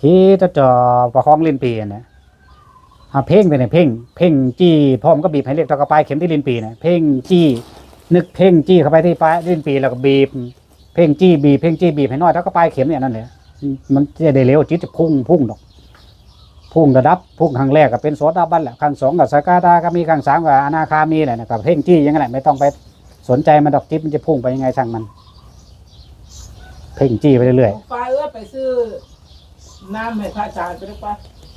ขี้จะจ่อประคองลิ้นปีนะอ่าเพ่งไปเนี่ยเพ่งเพ่งจี้พร้อมก็บีบให้เล็กตะกระปลายเข็มที่ลิ้นปีนะเพ่งจี้นึกเพ่งจี้เข้าไปที่ปลายลิ้นปีแล้วก็บีบ เพ่งจี้บีบเพ่งจี้บีบให้น้อยตะกระปลายเข็มเนี่ยนั่นแหละมันจะได้เร็วจิตจะพุ่งพุ่งดอกพุ่งระดับพุ่งครั้งแรกก็เป็นโสดาบันแหละครั้งสองกับสกาตาก็มีครั้งสามกับอนาคามีแหละนะครับเพ่งจี้ยังไงไม่ต้องไปสนใจมันดอกจิตมันจะพุ่งไปยังไงช่างมัน เพ่งจี้ไปเรื่อยฟ้าเอ้ยไปซื้อ น้ำให้พระอาจารย์ไปได้ปะ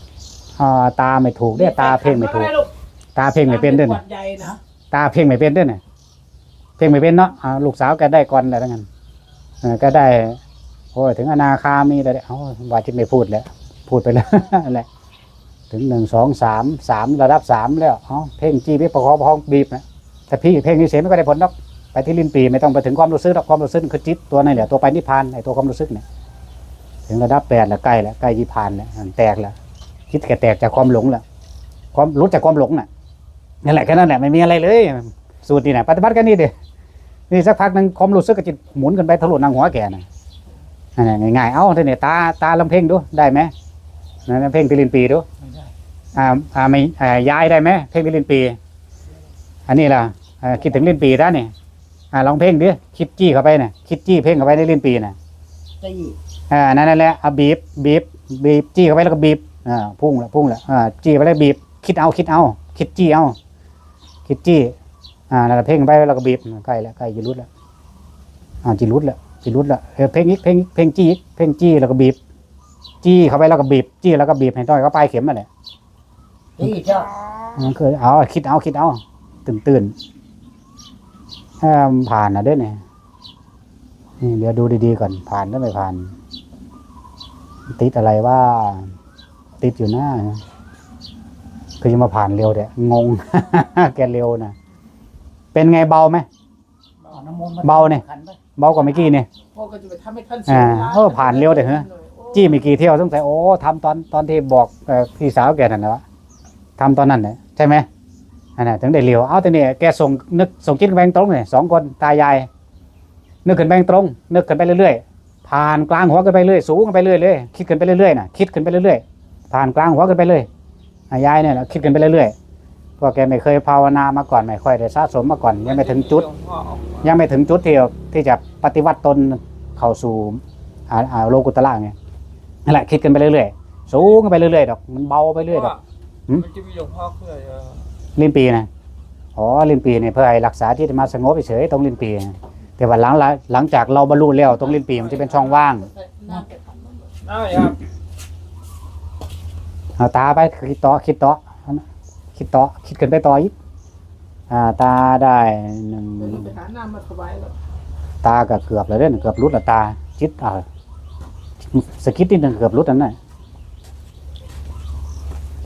ๆอ่าตาไม่ถูกเด้อตาเพ่งไม่ถูก ตาเพ่งไม่เป็นเด้อขวน่ะดใหญ่นะตาเพ่งไม่เป็นเด้อน่ะเพ่งไม่เป็นเนาะอ่าลูกสาวแกได้ก่อนแล้วทั้งนั้นเออก็ได้โอ้ยถึงอนาคามีแล้วเด้อเอ้าว่าจิตไม่พูดแล้วพูดไปแล้ว นั่นแหละถึงหนึ่งสองสามสามระดับสามแล้วเอ้าเพ่งจี้ไปประคองประคองบีบนะแต่พี่เพ่งนี่เสียไม่ก็ได้ผลหรอกไปที่ลิ้นปีไม่ต้องไปถึงความรู้สึกหรอกความรู้สึกคือจิตตัวนั่นแหละตัวไปนิพพานไอ้ตัวความรู้สึกเนี่ย ถึงระดับแปดแล้วใกล้แล้วใกล้นิพพานแล้วแตกแล้วคิดแกแตกจากความหลงแล้วความรู้จากความหลงน่ะนั่นแหละแค่นั้นแหละไม่มีอะไรเลย สูตรนี่นะปฏิบัติกันนี่เดีนี่สักพักหนึ่งความรู้สึกก็จะหมุนกันไปทะลุนางหัวแกนะอันนี้ง่ายๆเอ้าทีนี้ตาตาลำเพ่งดูได้ไหมนั่นเพ่งที่ลิ้นปีดูไม่ได้อ่าอ่าไม่อ่าย้ายได้ไหมเพ่งที่ลิ้นปี อันนี้ล่ะคิดถึงลินปีได้านนี่อ่าลองเพ่งดิคิดจี้เข้าไปน่ะคิดจี้เพ่งเข้าไปในลินปีน่ะจี้ อ่านั่นนั่นแหละเอาบีบบีบบีบจี้เข้าไปแล้วก็บีบอ่าพุ่งละพุ่งละอ่าจี้ไปแล้วบีบ คิดเอาคิดเอา คิดจี้เอา คิดจี้อ่านั่นแหละเพ่งไปแล้วก็บีบใกล้แล้วใกล้จะรุดแล้วอ่าจะรุดแล้วจะรุดแล้วเออเพ่งอีกเพ่งอีกเพ่งจี้อีกเพ่งจี้แล้วก็บีบ จี้เข้าไปแล้วก็บีบ จี้แล้วก็บีบให้ต้อยเข้าปลายเข็มมาเลยจี้เจ้ามันคือเอาคิดเอาคิดเอาตื่นตื่นถ้ามันผ่านนะเด้อเนี่ยนี่เดี๋ยวดูดีๆก่อนผ่านหรือไม่ผ่าน ติดอะไรว่า ติดอยู่หน้าคือยังมาผ่านเร็วเด้งง แกเร็วนะเป็นไงเบาไหมเอาน้ำมนต์มเบาเนี่ยขันไปเบากว่าเมื่อกี้เนี่ยพ่อก็จะไปทำให้ท่านอ่าเวลเออผ่านเร็วเดี๋ยวเหรอจี้ไม่กี่เที่ยวสงสัยโอ้ทำตอนตอนที่บอกเอ่อพี่สาวแกนั่นแหละวะทำตอนนั้นเนี่ยใช่ไหมอันนั้นถึงได้เร็วเอาแต่เนี่ยแกส่งนึกส่งจิตแบงตรงเนี่ยสองคนตายายนึกขึ้นแบงตรง นึกขึ้นไปเรื่อยๆ ผ่านกลางหัวกันไปเรื่อยสูงกันไปเรื่อยเลยคิดขึ้นไปเรื่อยๆน่ะคิดขึ้นไปเรื่อยๆผ่านกลางหัวกันไปเลยอะยายเนี่ยน่ะคิดขึ้นไปเรื่อยๆเพราะแกไม่เคยภาวนามาก่อนไม่ค่อยได้สะสมมาก่อนยังไม่ถึงจุด ยังไม่ถึงจุดที่ที่จะปฏิวัติตนเข้าสู่อ่าอ่าโลกุตละไงนั่นแหละคิดกันไปเรื่อยๆสูงกันไปเรื่อยๆดอกมันเบาไปเรื่อยดอกหืมมันจะมีหลวงพ่อเคยเออลิ้นปีนะอ๋อลิ้นปีเนี่ยเพื่อให้รักษาที่จะมาสงบเฉยๆตรงลิ้นปีนะ แต่ว่าหลังละหลังจากเราบรรลุแล้วตรงลิ้นปีมันจะเป็นช่องว่างได้ครับเอาตาไปคิดต่อคิดต่อคิดต่อคิดกันไปต่ออีกอ่า ตาได้หนึ่งเดี๋ยวเราไปหาน้ำมาถวายแล้วตาก็เกือบแล้วเด้อเกือบรุดแล้วตาจิตอ่าสะกิดนิดหนึงเกือบรุดนั่นน่ะ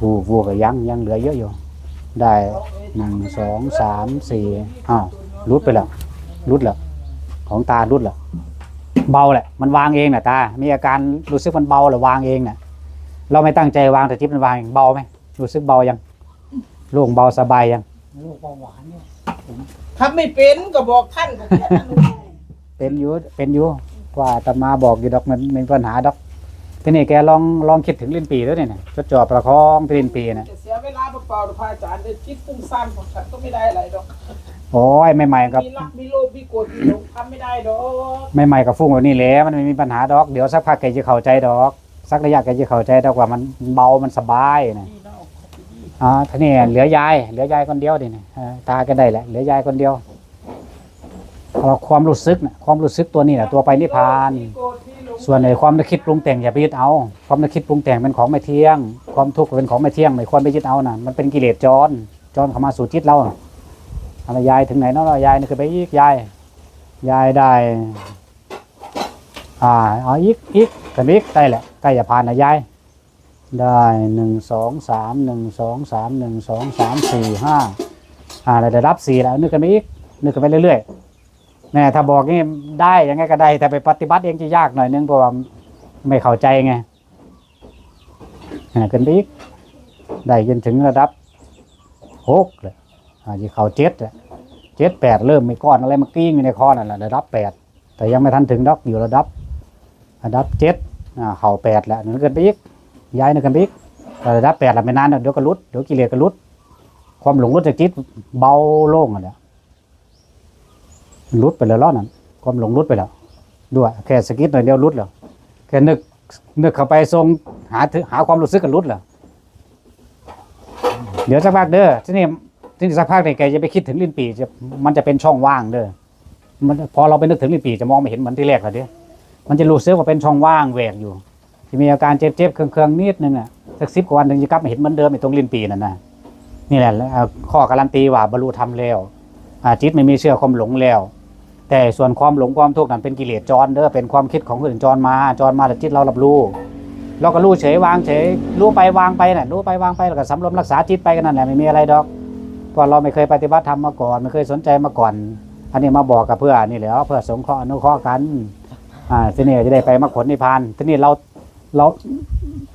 วัววัวก็ยังยังเหลือเยอะอยู่ ได้หนึ่งสองสามสี่อ้าวรุดไปแล้วรุดแล้ว ของตารุดแล้วเบาแหละ มันวางเองน่ะตา มีอาการรู้สึกมันเบาหรือวางเองน่ะ เราไม่ตั้งใจวางแต่ทิพย์มันวางเองเบาไหมรู้สึกเบายังโล่งเบาสบายยังโรคเบาหวานเนี่ยทำไม่เป็นก็บอกท่านก็แค่นั้นเป็นอยู่เป็นอยู่ว่าอาตมาบอกอยู่ดอกมันเป็นปัญหาดอกทีนี้แกลองลองคิดถึงลิ้นปีแล้วเนี่ยนะจดจ่อประคองที่ลิ้นปีนะ จะเสียเวลาเปล่าๆหรือพระอาจารย์ได้คิดฟุ้งซ่านของฉันก็ไม่ได้อะไรดอก โอ้ยใหม่ๆกับมีรักมีโลภมีโกรธมีหลงทำไม่ได้ดอกใหม่ๆกับฟุ้งแบบนี้แหละมันไม่มีปัญหาดอก เดี๋ยวสักพักแกจะเข้าใจดอก สักระยะแกจะเข้าใจดอกว่ามันเบามันสบายนะนี่เนาะอ๋อทีนี้เหลือยาย เหลือยายคนเดียวดินะเออตาก็ได้แหละเหลือยายคนเดียวเอาความรู้สึกนะความรู้สึกตัวนี้นะตัวไปนิพพานมีโกรธมีหลงส่วนในความนึกคิดปรุงแต่งอย่าไปยึดเอา ความนึกคิดปรุงแต่งเป็นของไม่เที่ยง ความทุกข์เป็นของไม่เที่ยงไม่ควรไปยึดเอานะมันเป็นกิเลสจรจรเข้ามาสู่จิตเราเอายายถึงไหนเนาะยายนี่คือไปอีกยาย ยายได้ อ่าเอาอีกอีกกันอีกได้แหละใกล้จะผ่านนะยาย ได้หนึ่งสองสามหนึ่งสองสามหนึ่งสองสามสี่ห้าอ่าเราได้รับสี่แล้วนึกกันไปอีกนึกกันไปเรื่อยๆแน่ถ้าบอกนี่ได้ยังไงก็ได้ แต่ไปปฏิบัติเองจะยากหน่อยนึงเพราะว่าไม่เข้าใจไงอ่าขึ้นไปอีกได้จนถึงระดับหกเลย อาจจะเขาเจ็ดเจ็ดแปดเริ่มมีก้อนอะไรมากิ้งอยู่ในคอนั่นแหละระดับแปดแต่ยังไม่ทันถึงดอกอยู่ระดับระดับเจ็ดเข่าแปดแล้วนึกกันไปอีกย้ายนึกกันไปอีกแต่ระดับแปดแล้วไม่นานเดี๋ยวก็ลุดเดี๋ยวกิเลสก็ลุด ความหลงลุดจากจิตเบาโล่งอะเนี่ยลุดไปแล้วล้อนั่นความหลงลุดไปแล้วด้วยแค่สกิดหน่อยเดียวลุดแล้วแค่นึกนึกเข้าไปทรงหาหาความรู้สึกกันลุดแล้วเดี๋ยวสักพักเด้อที่นี่ ที่นี่สักพักเนี่ยแกจะไปคิดถึงลิ้นปีจะมันจะเป็นช่องว่างเด้อมันพอเราไปนึกถึงลิ้นปีจะมองไม่เห็นเหมือนที่แรกแล้วเด้อมันจะรู้สึกว่าเป็นช่องว่างแหวกอยู่ ที่มีอาการเจ็บๆเคืองๆนิดนึงอะสักสิบกว่าวันถึงจะกลับมาเห็นเหมือนเดิมไอ้ตรงลิ้นปีนั่นนะนี่แหละข้อการันตีว่าบรรลุธรรมแล้วจิตไม่มีเชื่อความหลงแล้ว แต่ส่วนความหลงความทุกข์นั้นเป็นกิเลสจรเด้อเป็นความคิดของคนอื่นจรมาจรมาแต่จิตเรารับรู้เราก็รู้เฉยวางเฉยรู้ไปวางไปน่ะรู้ไปวางไปแล้วก็สำรวมรักษาจิตไปกันนั่นแหละไม่มีอะไรดอก เพราะเราไม่เคยปฏิบัติธรรมมาก่อน ไม่เคยสนใจมาก่อน อันนี้มาบอกกับเพื่อนี่แหละเพื่อสงเคราะห์อนุเคราะห์กันอ่าทีนี้จะได้ไปมรรคผลนิพพานทีนี้เราเรา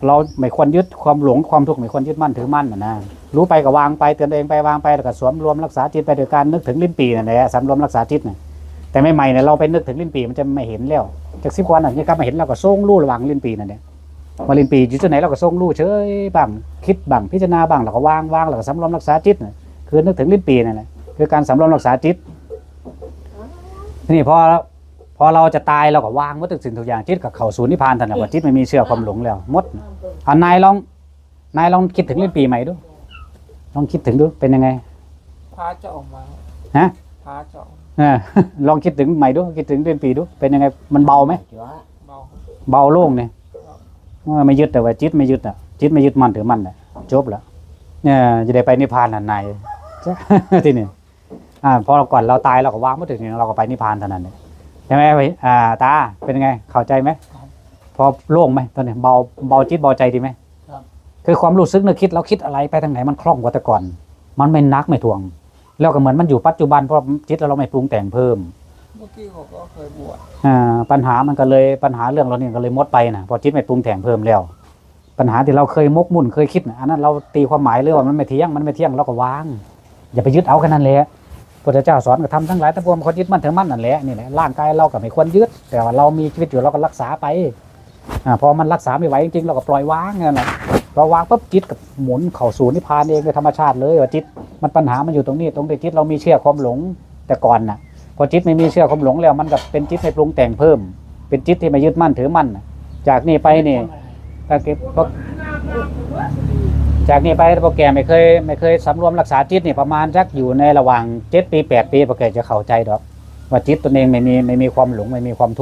เราไม่ควรยึดความหลงความทุกข์ไม่ควรยึดมั่นถือมั่นนะนะรู้ไปก็วางไปเตือนตัวเองไปวางไปแล้วก็สวมรวมรักษาจิตไปโดยการนึกถึงลิ้นปีนั่นแหละสำรวมรักษาจิตน่ะแต่ไม่ใหม่เนี่ยเราไปนึกถึงลิ้นปีมันจะไม่เห็นแล้วจากสิบว่าวันนี่กลับมาเห็นเราก็ทรงรู้ระหว่างลิ้นปีนั่นแหละว่าลิ้นปีอยู่ที่ไหนเราก็ทรงรู้เฉยบ้างคิดบ้างพิจารณาบ้างเราก็วางวางเราก็สำรวมรักษาจิตน่ะ คือนึกถึงลิ้นปีนั่นแหละคือการสำรวมรักษาจิตทีนี่พอพอเราจะตายเราก็วางวัตถุสิ่งทุกอย่างจิตกับเข้าสู่นิพพานทันทีว่าจิตไม่มีเชื่อความหลงแล้วหมดอันนายลองนายลองคิดถึงลิ้นปีใหม่ดูลองคิดถึงดูเป็นยังไงพาจะออกมาฮะพาจะออกเออลองคิดถึงใหม่ดูคิดถึงเดือนปีดูเป็นยังไงมันเบาไหมเบาเบาโล่งเนี่ยว่าไม่ยึดแต่ว่าจิตไม่ยึดอะจิตไม่ยึดมั่นถือมั่นอะจบแล้วเนี่ยจะได้ไปนิพพานอันไหน ที่นี่อ่าพอเราก่อนเราตายเราก็วางไม่ถึงเราก็ไปนิพพานเท่านั้นเนี่ยใช่ไหมไปอ่าตาเป็นยังไงเข้าใจไหมพอโล่งไหมตอนนี้เบาเบาจิตเบาใจดีไหมครับคือความรู้สึกนึกคิดเราคิดอะไรไปทางไหนมันคล่องกว่าแต่ก่อน มันไม่นักไม่ทวง แล้วก็เหมือนมันอยู่ปัจจุบันเพราะจิตเราไม่ปรุงแต่งเพิ่มเมื่อกี้เขาก็เคยบวชอ่าปัญหามันก็เลยปัญหาเรื่องเราเนี่ยก็เลยหมดไปนะเพอจิตไม่ปรุงแต่งเพิ่มแล้ว ปัญหาที่เราเคยมกมุ่นเคยคิดนะอันนั้นเราตีความหมายเลยว่ามันไม่เที่ยงมันไม่เที่ยงเราก็วาง อย่าไปยึดเอาแค่นั้นแหละพระเจ้าสอนก็ทำทั้งหลายทั้งปวงคนยึดมั่นถือมั่นนั่นแหละนี่แหละร่างกายเราก็ไม่ควรยึด แต่ว่าเรามีชีวิตอยู่เราก็รักษาไปอ่าพอมันรักษาไม่ไหวจริงๆเราก็ปล่อยวางนั่นแหละพอวางปุ๊บจิตกับหมุนเข้าสู่นิพพานเองโดยธรรมชาติเลยว่าจิตมันปัญหามันอยู่ตรงนี้ ตรงที่จิตเรามีเชื่อความหลงแต่ก่อนน่ะพอจิตไม่มีเชื่อความหลงแล้วมันกับเป็นจิตไม่ปรุงแต่งเพิ่ม เป็นจิตที่ไม่ยึดมั่นถือมั่นจากนี้ไปนี่ถ้าเก็บ จากนี้ไปพวกแกไม่เคยไม่เคยสำรวมรักษาจิตนี่ประมาณสักอยู่ในระหว่างเจ็ดปีแปดปีพวกแกจะเข้าใจดอก ว่าจิตตนเองไม่มีไม่มีความหลงไม่มีความทุกข์